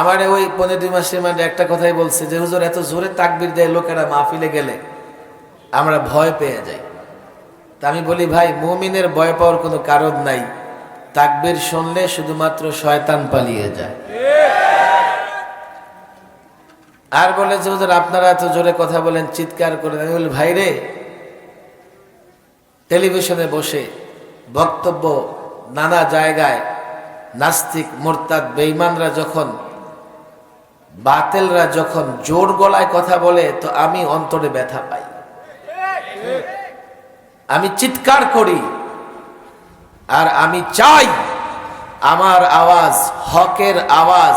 আমার ওই পনেরো দুই মাসের মানে একটা কথাই বলছে যে, হুজুর, এত জোরে তাকবির দেয় লোকেরা মাহফিলে গেলে আমরা ভয় পেয়ে যাই। তা আমি বলি, ভাই, মুমিনের ভয় পাওয়ার কোনো কারণ নাই। তাকবির শুনলে শুধুমাত্র শয়তান পালিয়ে যায়। আর বলে যে, হুজুর, আপনারা এত জোরে কথা বলেন, চিৎকার করেন। আমি বলি, ভাই রে, টেলিভিশনে বসে বক্তব্য নানা জায়গায় নাস্তিক, মোরতাদ, বেঈমানরা যখন বাতেলরা যখন জোর গলায় কথা বলে, তো আমি অন্তরে ব্যথা পাই। আমি চিৎকার করি, আর আমি চাই আমার আওয়াজ, হকের আওয়াজ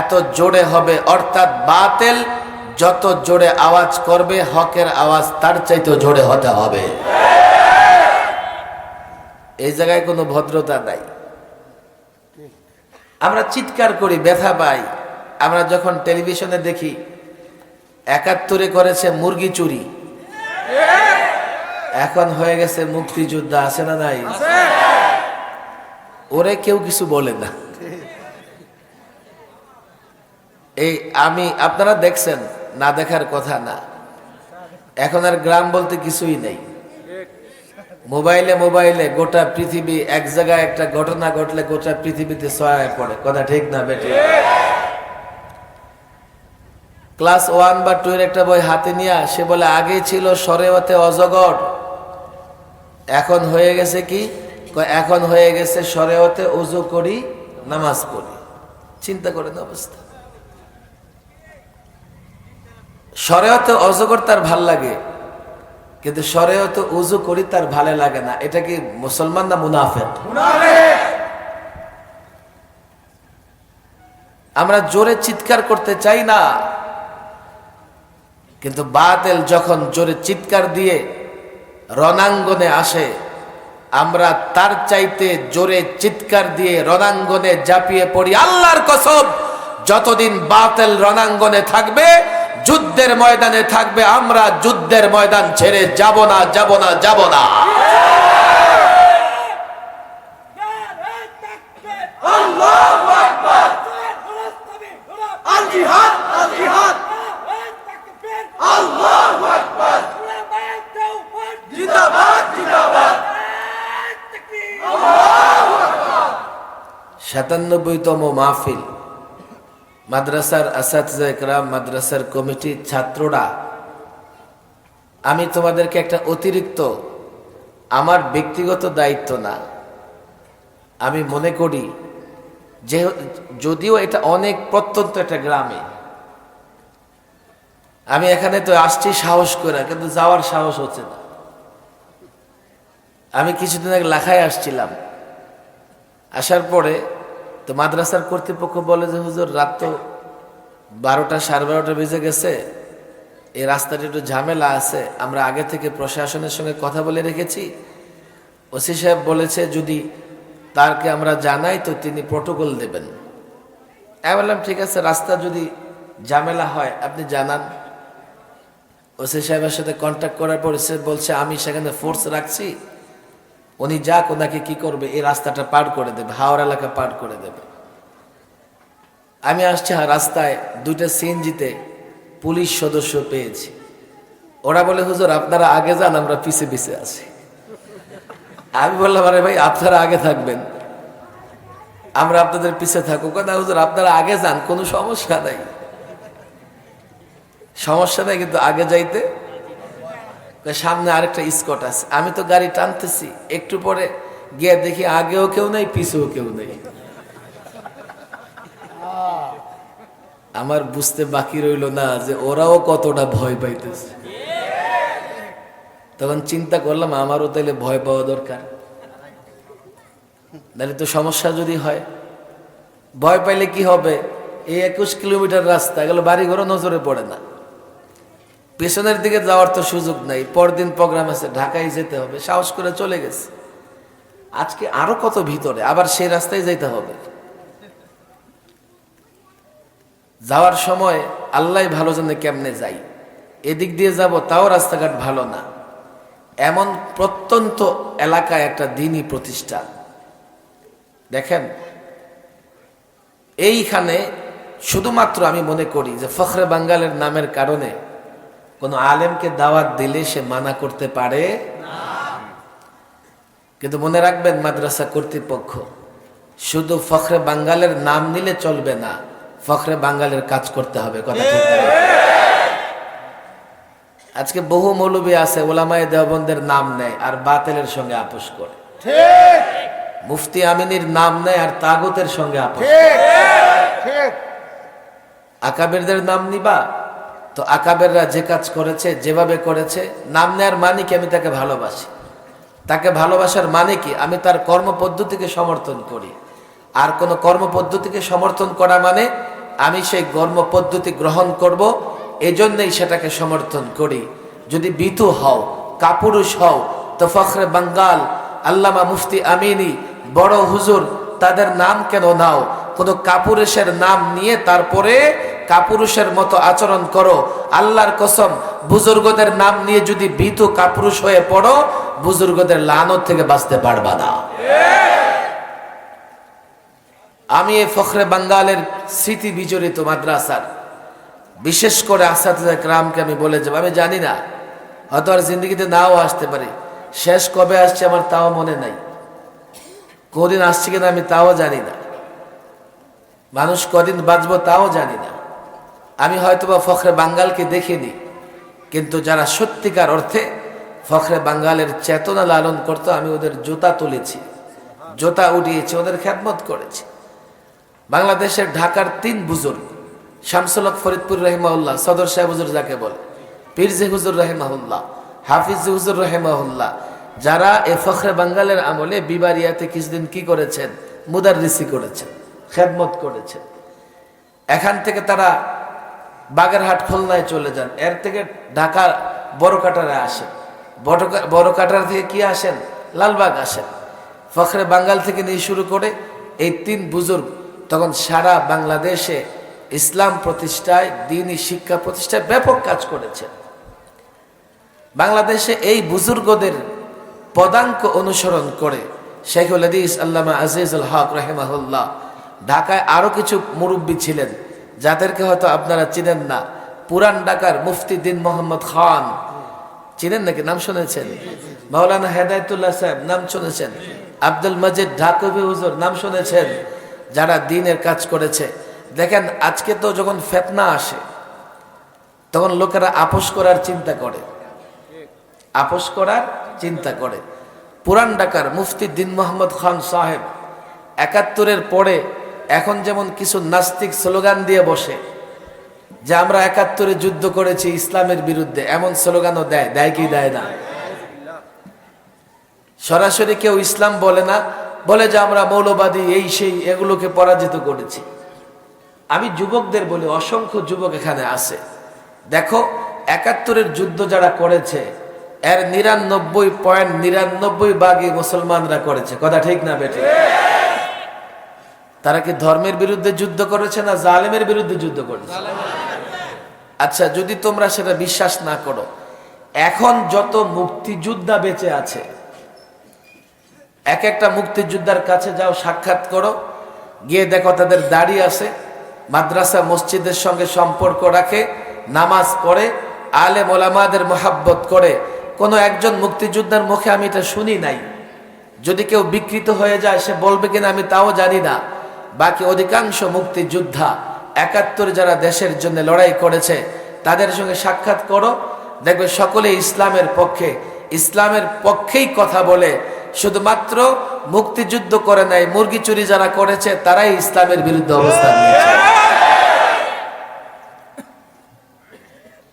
এত জোরে হবে, অর্থাৎ বাতেল যত জোরে আওয়াজ করবে, হকের আওয়াজ তার চাইতে জোরে হতে হবে। এই জায়গায় কোনো ভদ্রতা নাই। আমরা চিৎকার করি, ব্যথা পাই। আমরা যখন টেলিভিশনে দেখি, একাত্তরে করেছে মুরগি চুরি। এখন হয়ে গেছে মুক্তিযোদ্ধা, আছে না নাই? ওরে কেউ কিছু বলে না। এই আমি, আপনারা দেখছেন, না দেখার কথা না। এখন আর গ্রাম বলতে কিছুই নেই। মোবাইলে মোবাইলে গোটা পৃথিবী, এক জায়গায় একটা ঘটনা ঘটলে গোটা পৃথিবীতে ছড়ায় পড়ে। কথা ঠিক না বেটে ক্লাস ওয়ান বা টু এর একটা বই হাতে নিয়ে সে বলে, আগে ছিল সরেওয়াতে অজগর। এখন হয়ে গেছে কি? এখন হয়ে গেছে সরেওয়াতে অজু করি, নামাজ পড়ি। চিন্তা করেন অবস্থা। সরেওয়াতে অজগর তার ভালো লাগে, কিন্তু সরেওয়াতে উজু করি তার ভালো লাগে না। এটা কি মুসলমান না মুনাফেক! আমরা জোরে চিৎকার করতে চাই না। কিন্তু বাতেল যখন জোরে চিৎকার দিয়ে রণাঙ্গনে আসে, আমরা তার চাইতে জোরে চিৎকার দিয়ে রণাঙ্গনে জাপিয়ে পড়ি। আল্লাহর কসব যতদিন বাতেল রণাঙ্গনে থাকবে, যুদ্ধের ময়দানে থাকবে, আমরা যুদ্ধের ময়দান ছেড়ে যাব না যাব না যাব না। আল জিহাদ আল জিহাদ আল্লাহু আকবার জিন্দাবাদ জিন্দাবাদ সাতানব্বইতম মাহফিল। মাদ্রাসার আসাদা একরাম মাদ্রাসার কমিটির ছাত্ররা। আমি তোমাদেরকে একটা অতিরিক্ত, আমার ব্যক্তিগত দায়িত্ব না। আমি মনে করি, যে যদিও এটা অনেক প্রত্যন্ত একটা গ্রামে, আমি এখানে তো আসছি সাহস করে, কিন্তু যাওয়ার সাহস হচ্ছে না। আমি কিছুদিন আগে লাখায় আসছিলাম। আসার পরে তো মাদ্রাসার কর্তৃপক্ষ বলে যে, হুজুর, রাত তো বারোটা সাড়ে বারোটা বেজে গেছে। এই রাস্তাটা একটু ঝামেলা আছে। আমরা আগে থেকে প্রশাসনের সঙ্গে কথা বলে রেখেছি। ওসি সাহেব বলেছে, যদি তারকে আমরা জানাই, তো তিনি প্রোটোকল দেবেন। আমি বললাম, ঠিক আছে, রাস্তা যদি ঝামেলা হয়, আপনি জানান। ওসি সাহেবের সাথে কন্ট্যাক্ট করার পর সে বলছে, আমি সেখানে ফোর্স রাখছি। উনি যাক ওনাকে কি করবে, এই রাস্তাটা পার করে দেবে, হাওড় এলাকা পার করে দেবে। আমি আসছি রাস্তায় দুইটা সিএনজিতে পুলিশ সদস্য পেয়েছি। ওরা বলে, হুজুর, আপনারা আগে যান, আমরা পিছে পিছে আছি। আমি বললাম, আরে ভাই, আপনারা আগে থাকবেন। আমরা আপনাদের পিছে থাকব কথা হুজুর, আপনারা আগে যান, কোনো সমস্যা নাই। সমস্যা নাই, কিন্তু আগে যাইতে সামনে আরেকটা স্কট আছে। আমি তো গাড়ি টানতেছি, একটু পরে গিয়ে দেখি আগেও কেউ নেই, পিছেও কেউ নেই। আমার বুঝতে বাকি রইল না যে ওরাও কতটা ভয় পাইতেছে। তখন চিন্তা করলাম, আমারও তাহলে ভয় পাওয়া দরকার। তাহলে তো সমস্যা যদি হয়, ভয় পাইলে কি হবে? এই একুশ কিলোমিটার রাস্তা, এগুলো বাড়ি ঘরও নজরে পড়ে না। পেছনের দিকে যাওয়ার তো সুযোগ নাই। পরদিন প্রোগ্রাম আছে, ঢাকায় যেতে হবে। সাহস করে চলে গেছে। আজকে আরও কত ভিতরে, আবার সেই রাস্তায় যেতে হবে। যাওয়ার সময় আল্লাহ ভালো জানে কেমনে যাই। এদিক দিয়ে যাব, তাও রাস্তাঘাট ভালো না। এমন প্রত্যন্ত এলাকায় একটা দিনই প্রতিষ্ঠান দেখেন, এইখানে শুধুমাত্র আমি মনে করি যে ফখরে বাঙ্গালের নামের কারণে কোনো আলেমকে দাওয়াত দিলে সে মানা করতে পারে? কিন্তু মনে রাখবেন মাদ্রাসা কর্তৃপক্ষ শুধু ফখরে বাঙ্গালের নাম নিলে চলবে না ফখরে বাঙ্গালের কাজ করতে হবে কথা ঠিক আজকে বহু মৌলবী আছে ওলামায় দেওবন্দের নাম নেয় আর বাতেলের সঙ্গে আপোষ করে। মুফতি আমিনীর নাম নেয় আর তাগতের সঙ্গে আপোষ আকাবেরদের নাম নিবা তো আকাবেররা যে কাজ করেছে, যেভাবে করেছে, নাম নেওয়ার মানে কি? আমি তাকে ভালোবাসি। তাকে ভালোবাসার মানে কি? আমি তার কর্মপদ্ধতিকে সমর্থন করি। আর কোন কর্মপদ্ধতিকে সমর্থন করা মানে আমি সেই কর্মপদ্ধতি গ্রহণ করব, এজন্যই সেটাকে সমর্থন করি। যদি বিতু হও, কাপুরুষ হও, তো ফখরে বাঙ্গাল, আল্লামা মুফতি আমিনী, বড় হুজুর, তাদের নাম কেন নাও? কোনো কাপুরুষের নাম নিয়ে তারপরে কাপুরুষের মতো আচরণ করো। আল্লাহর কসম, বুজুর্গদের নাম নিয়ে যদি ভীত কাপুরুষ হয়ে পড়ো, বুজুর্গদের লানত থেকে বাঁচতে পারবা না। আমি এই ফখরে বাঙ্গালের স্মৃতি বিজড়িত মাদ্রাসার। বিশেষ করে আসাদ রামকে আমি বলে যাব। আমি জানি না, হয়তো আর জিন্দগিতে নাও আসতে পারে। শেষ কবে আসছে আমার তাও মনে নাই। কদিন আসছে কিনা আমি তাও জানি না। মানুষ কদিন বাঁচবো তাও জানি না। আমি হয়তোবা ফখরে বাঙ্গালকে দেখিনি, কিন্তু যারা সত্যিকার অর্থে ফখরে বাঙ্গালের চেতনা লালন করতো, আমি ওদের জুতা তুলেছি, জুতা উঠিয়েছি, ওদের খ্যাতমত করেছি। বাংলাদেশের ঢাকার তিন বুজুর্গ শামসুলক ফরিদপুর রহিমাউল্লাহ সদর সাহেব হুজুর যাকে বলে, পীরজি হুজুর রহিমাহুল্লাহ, হাফিজ হুজুর রহিমাহুল্লাহ, যারা এ ফখরে বাঙ্গালের আমলে বিবারিয়াতে কিছুদিন কি করেছেন? মুদার মুদাররিসি করেছেন, খেদমত করেছেন। এখান থেকে তারা বাগেরহাট খুলনায় চলে যান। এর থেকে ঢাকা বড় কাটারে আসেন। বড় কাটার থেকে কি আসেন? লালবাগ আসেন। ফখরে বাঙ্গাল থেকে নিয়ে শুরু করে এই তিন বুজুর্গ তখন সারা বাংলাদেশে ইসলাম প্রতিষ্ঠায় দিনই শিক্ষা প্রতিষ্ঠায় ব্যাপক কাজ করেছেন। বাংলাদেশে এই বুজুর্গদের পদাঙ্ক অনুসরণ করে শেখুল হাদিস আল্লামা আজিজুল হক রহেমাহুল্লাহ ঢাকায় আরও কিছু মুরব্বী ছিলেন। যাদেরকে হয়তো আপনারা চিনেন না, পুরান ঢাকার মুফতি দিন মোহাম্মদ খান। চিনেন নাকি? নাম শুনেছেন? মাওলানা হেদায়তুল্লাহ সাহেব, নাম শুনেছেন। আব্দুল মজিদ ঢাকবি হুজুর, নাম শুনেছেন। যারা দিনের কাজ করেছে। দেখেন, আজকে তো যখন ফেতনা আসে, তখন লোকেরা আপোষ করার চিন্তা করে। আপোষ করার চিন্তা করে। পুরান ঢাকার মুফতি দিন মোহাম্মদ খান সাহেব, একাত্তরের পরে এখন যেমন কিছু নাস্তিক স্লোগান দিয়ে বসে, যে আমরা একাত্তরে যুদ্ধ করেছি ইসলামের বিরুদ্ধে, এমন স্লোগানও দেয় দেয় কি দেয় না? সরাসরি কেউ ইসলাম বলে না, বলে যে আমরা মৌলবাদী, এই সেই, এগুলোকে পরাজিত করেছি। আমি যুবকদের বলি, অসংখ্য যুবক এখানে আছে। দেখো, একাত্তরের যুদ্ধ যারা করেছে, এর নিরানব্বই পয়েন্ট নিরানব্বই বাগই মুসলমানরা করেছে। কথা ঠিক না বেটে তারা কি ধর্মের বিরুদ্ধে যুদ্ধ করেছে না জালেমের বিরুদ্ধে যুদ্ধ করেছে? আচ্ছা যদি তোমরা সেটা বিশ্বাস না করো, এখন যত মুক্তিযোদ্ধা বেঁচে আছে এক একটা মুক্তিযোদ্ধার কাছে যাও, সাক্ষাৎ করো, গিয়ে দেখো তাদের দাড়ি আছে, মাদ্রাসা, মসজিদের সঙ্গে সম্পর্ক রাখে, নামাজ পড়ে আলে মোলামাদের মোহাব্বত করে। কোনো একজন মুক্তিযোদ্ধার মুখে আমি এটা শুনি নাই। যদি কেউ বিকৃত হয়ে যায়, সে বলবে কিনা আমি তাও জানি না। বাকি অধিকাংশ মুক্তিযোদ্ধা একাত্তরে যারা দেশের জন্য লড়াই করেছে, তাদের সঙ্গে সাক্ষাৎ করো। দেখবে সকলে ইসলামের পক্ষে, ইসলামের পক্ষেই কথা বলে। শুধুমাত্র মুক্তিযুদ্ধ করে নাই, মুরগি চুরি যারা করেছে, তারাই ইসলামের বিরুদ্ধে অবস্থান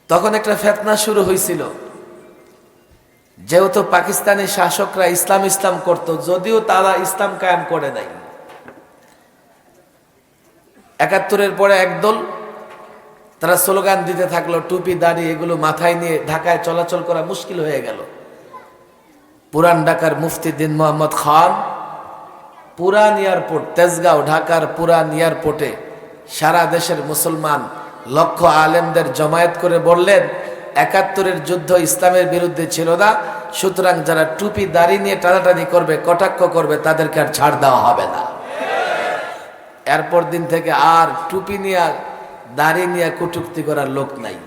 তখন একটা ফেতনা শুরু হয়েছিল যেহেতু পাকিস্তানি শাসকরা ইসলাম ইসলাম করত, যদিও তারা ইসলাম কায়েম করে নাই। একাত্তরের পরে একদল, তারা স্লোগান দিতে থাকল, টুপি, দাড়ি এগুলো মাথায় নিয়ে ঢাকায় চলাচল করা মুশকিল হয়ে গেল। পুরান ঢাকার মুফতি দিন মোহাম্মদ খান, পুরান এয়ারপোর্ট, তেজগাঁও, ঢাকার পুরান এয়ারপোর্টে সারা দেশের মুসলমান লক্ষ আলেমদের জমায়েত করে বললেন, একাত্তরের যুদ্ধ ইসলামের বিরুদ্ধে ছিল না, সুতরাং যারা টুপি, দাড়ি নিয়ে টানাটানি করবে, কটাক্ষ করবে, তাদেরকে আর ছাড় দেওয়া হবে না। এরপর দিন থেকে আর টুপি নিয়ে, দাড়ি নিয়ে কটুক্তি করার লোক নাই।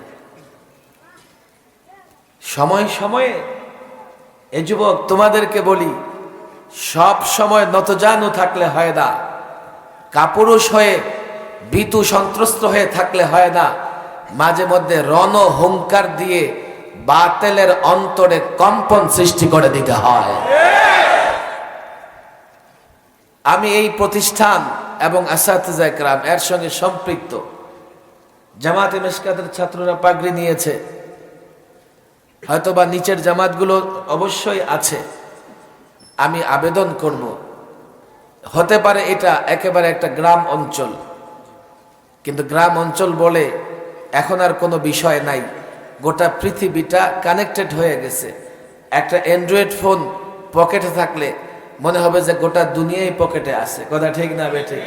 সময় সময়ে এ যুবক তোমাদেরকে বলি, সব সময় নতজানু থাকলে হয় না, কাপুরুষ হয়ে, ভীতু সন্ত্রস্ত হয়ে থাকলে হয় না, মাঝে মধ্যে রণ হুঙ্কার দিয়ে বাতেলের অন্তরে কম্পন সৃষ্টি করে দিতে হয়। আমি এই প্রতিষ্ঠান এবং একরাম এর সঙ্গে সম্পৃক্ত। জামাতে মেশকাতের ছাত্ররা পাগড়ি নিয়েছে। হয়তোবা নিচের জামাতগুলো অবশ্যই আছে। আমি আবেদন করব। হতে পারে এটা একেবারে একটা গ্রাম অঞ্চল। কিন্তু গ্রাম অঞ্চল বলে এখন আর কোনো বিষয় নাই। গোটা পৃথিবীটা কানেক্টেড হয়ে গেছে। একটা অ্যান্ড্রয়েড ফোন পকেটে থাকলে মনে হবে যে গোটা দুনিয়াই পকেটে আছে। কথা ঠিক না বেঠে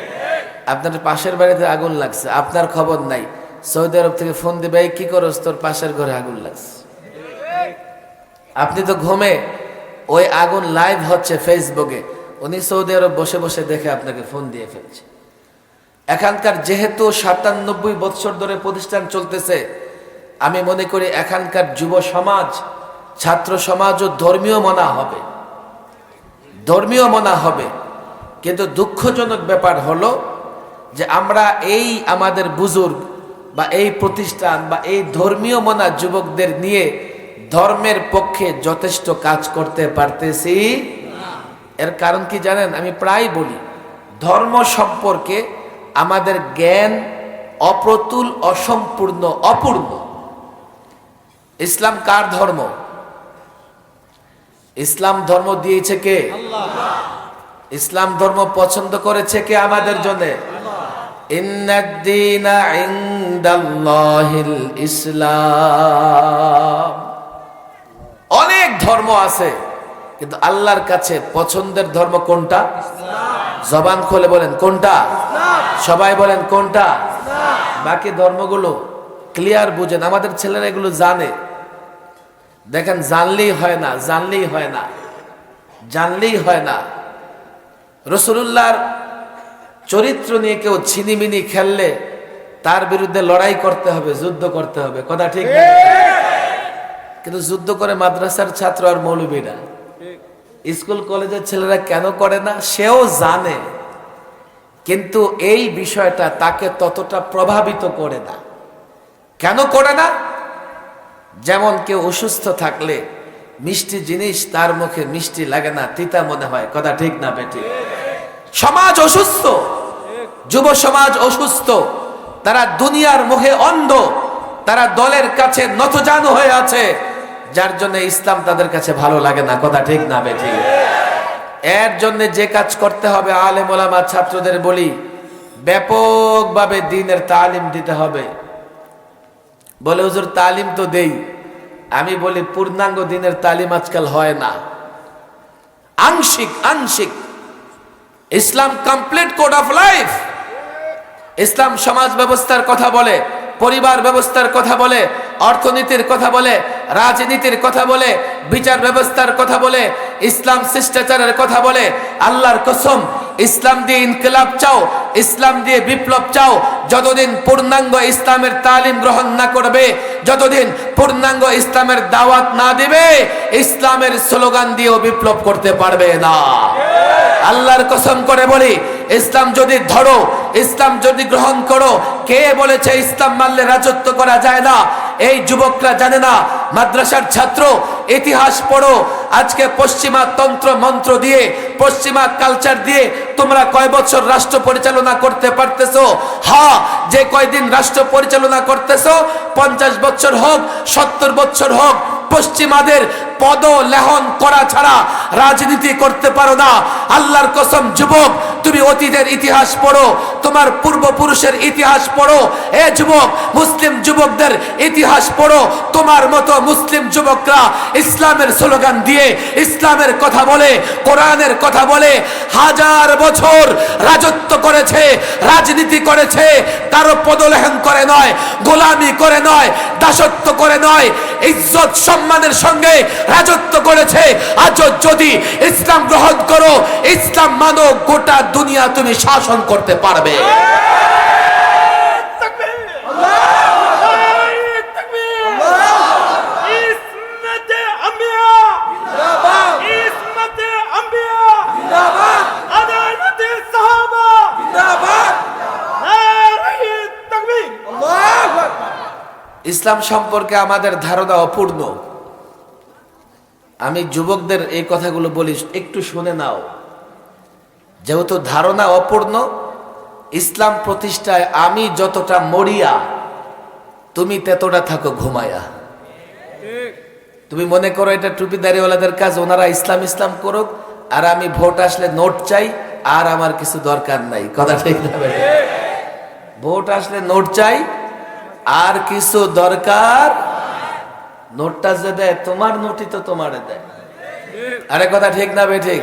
আপনার পাশের বাড়িতে আগুন লাগছে, আপনার খবর নাই। সৌদি আরব থেকে ফোন দিবে, "এই কি করস? তোর পাশের ঘরে আগুন লাগছে। আপনি তো ঘুমে, ওই আগুন লাইভ হচ্ছে ফেসবুকে উনি সৌদি আরব বসে বসে দেখে আপনাকে ফোন দিয়ে ফেলছে। এখানকার যেহেতু সাতানব্বই বৎসর ধরে প্রতিষ্ঠান চলতেছে, আমি মনে করি এখানকার যুব সমাজ, ছাত্র সমাজও ধর্মীয় মনা হবে। ধর্মীয় মনা হবে। কিন্তু দুঃখজনক ব্যাপার হলো যে আমরা এই আমাদের বুজুর্গ বা এই প্রতিষ্ঠান বা এই ধর্মীয় মনা যুবকদের নিয়ে ধর্মের পক্ষে যথেষ্ট কাজ করতে পারতেছি এর কারণ কি জানেন? আমি প্রায় বলি, ধর্ম সম্পর্কে আমাদের জ্ঞান অপ্রতুল, অসম্পূর্ণ, অপূর্ণ। ইসলাম কার ধর্ম? ইসলাম ধর্ম দিয়েছে কে? ইসলাম ধর্ম পছন্দ করেছে কে আমাদের জন্য? ইসলাম। অনেক ধর্ম আছে, কিন্তু আল্লাহর কাছে পছন্দের ধর্ম কোনটা? জবান খুলে বলেন, কোনটা? সবাই বলেন, কোনটা? বাকি ধর্মগুলো ক্লিয়ার বুঝেন, আমাদের ছেলেরা এগুলো জানে। দেখেন, জানলেই হয় না, জানলেই হয় না। জানলেই হয় না। রসুল্লাহর চরিত্র নিয়ে কেউ ছিনিমিনি খেললে তার বিরুদ্ধে লড়াই করতে হবে, যুদ্ধ করতে হবে। কথা ঠিক কিন্তু যুদ্ধ করে মাদ্রাসার ছাত্র আর মৌলবীরা স্কুল, কলেজের ছেলেরা কেন করে না? সেও জানে। কিন্তু এই বিষয়টা তাকে ততটা প্রভাবিত করে না। কেন করে না? যেমন কেউ অসুস্থ থাকলে মিষ্টি জিনিস তার মুখে মিষ্টি লাগে না, তিতা মনে হয়। কথা ঠিক না, বেটি? সমাজ অসুস্থ, যুব সমাজ অসুস্থ। তারা দুনিয়ার মুখে অন্ধ। তারা দলের কাছে নতজানু হয়ে আছে। যার জন্য ইসলাম তাদের কাছে ভালো লাগে না, কথা ঠিক না, বেটি? এর জন্য যে কাজ করতে হবে, আলেম ওলামা ছাত্রদের বলি, ব্যাপকভাবে দিনের তালিম দিতে হবে। বলে, হুজুর, তালিম তো দেই। আমি বলি, পূর্ণাঙ্গ দিনের তালিম আজকাল হয় না। আংশিক আংশিক। Islam complete code of life ইসলাম সমাজ ব্যবস্থার কথা বলে, পরিবার ব্যবস্থার কথা বলে, অর্থনীতির কথা বলে, রাজনীতির কথা বলে, বিচার ব্যবস্থার কথা বলে, ইসলাম শিষ্টাচারের কথা বলে, আল্লাহর কসম ইসলাম দিয়ে ইনকিলাব চাও, ইসলাম দিয়ে বিপ্লব চাও, যতদিন পূর্ণাঙ্গ ইসলামের তালিম গ্রহণ না করবে, যতদিন পূর্ণাঙ্গ ইসলামের দাওয়াত না দিবে, ইসলামের স্লোগান দিয়েও বিপ্লব করতে পারবে না। আল্লাহর কসম করে বলি, ইসলাম যদি ধরো, ইসলাম যদি গ্রহণ করো, কে বলেছে ইসলাম মানলে রাজত্ব করা যায় না? এই যুবকরা জানে না, মাদ্রাসার ছাত্র ইতিহাস পড়ো। আজকে পশ্চিমা তন্ত্র মন্ত্র দিয়ে, পশ্চিমা কালচার দিয়ে তোমরা কয় বছর রাষ্ট্র পরিচালনা করতে পারতেছো? হা, যে কয়দিন রাষ্ট্র পরিচালনা করতেছো? পঞ্চাশ বছর হোক, সত্তর বছর হোক পশ্চিমাদের পদ লেহন করা ছাড়া রাজনীতি করতে পারো না। আল্লাহর কসম, যুবক, তুমি অতীতের ইতিহাস পড়ো, তোমার পূর্বপুরুষের ইতিহাস পড়ো। এ যুবক, মুসলিম যুবকদের ইতিহাস পড়ো, তোমার মতো মুসলিম যুবকরা ইসলামের স্লোগান দিয়ে ইসলামের কথা বলে, কোরআনের কথা বলে, হাজার বছর রাজত্ব করেছে, রাজনীতি করেছে, কারও পদলেহন করে নয়, গোলামি করে নয়, দাসত্ব করে নয় ইজ্জত সম্মানের সঙ্গে রাজত্ব করেছে। আজ যদি ইসলাম গ্রহণ করো, ইসলাম মানো গোটা দুনিয়া তুমি শাসন করতে পারবে। ইসলাম সম্পর্কে আমাদের ধারণা অপূর্ণ। আমি যুবকদের এই কথাগুলো বলি, একটু শুনে নাও। যেহেতু ধারণা অপূর্ণ, ইসলাম প্রতিষ্ঠায় আমি যতটা মরিয়া, তুমি ততটা থাকো ঘুমায়া। তুমি মনে করো এটা টুপি দাড়িওয়ালাদের কাজ, ওনারা ইসলাম ইসলাম করুক, আর আমি ভোট আসলে নোট চাই, আর আমার কিছু দরকার নাই। কথা ঠিক ভোট আসলে নোট চাই আর কিছু দরকার? নোটটা যে দেয়, তোমার নোটই তো তোমার দেয়। আরে কথা ঠিক না বে ঠিক?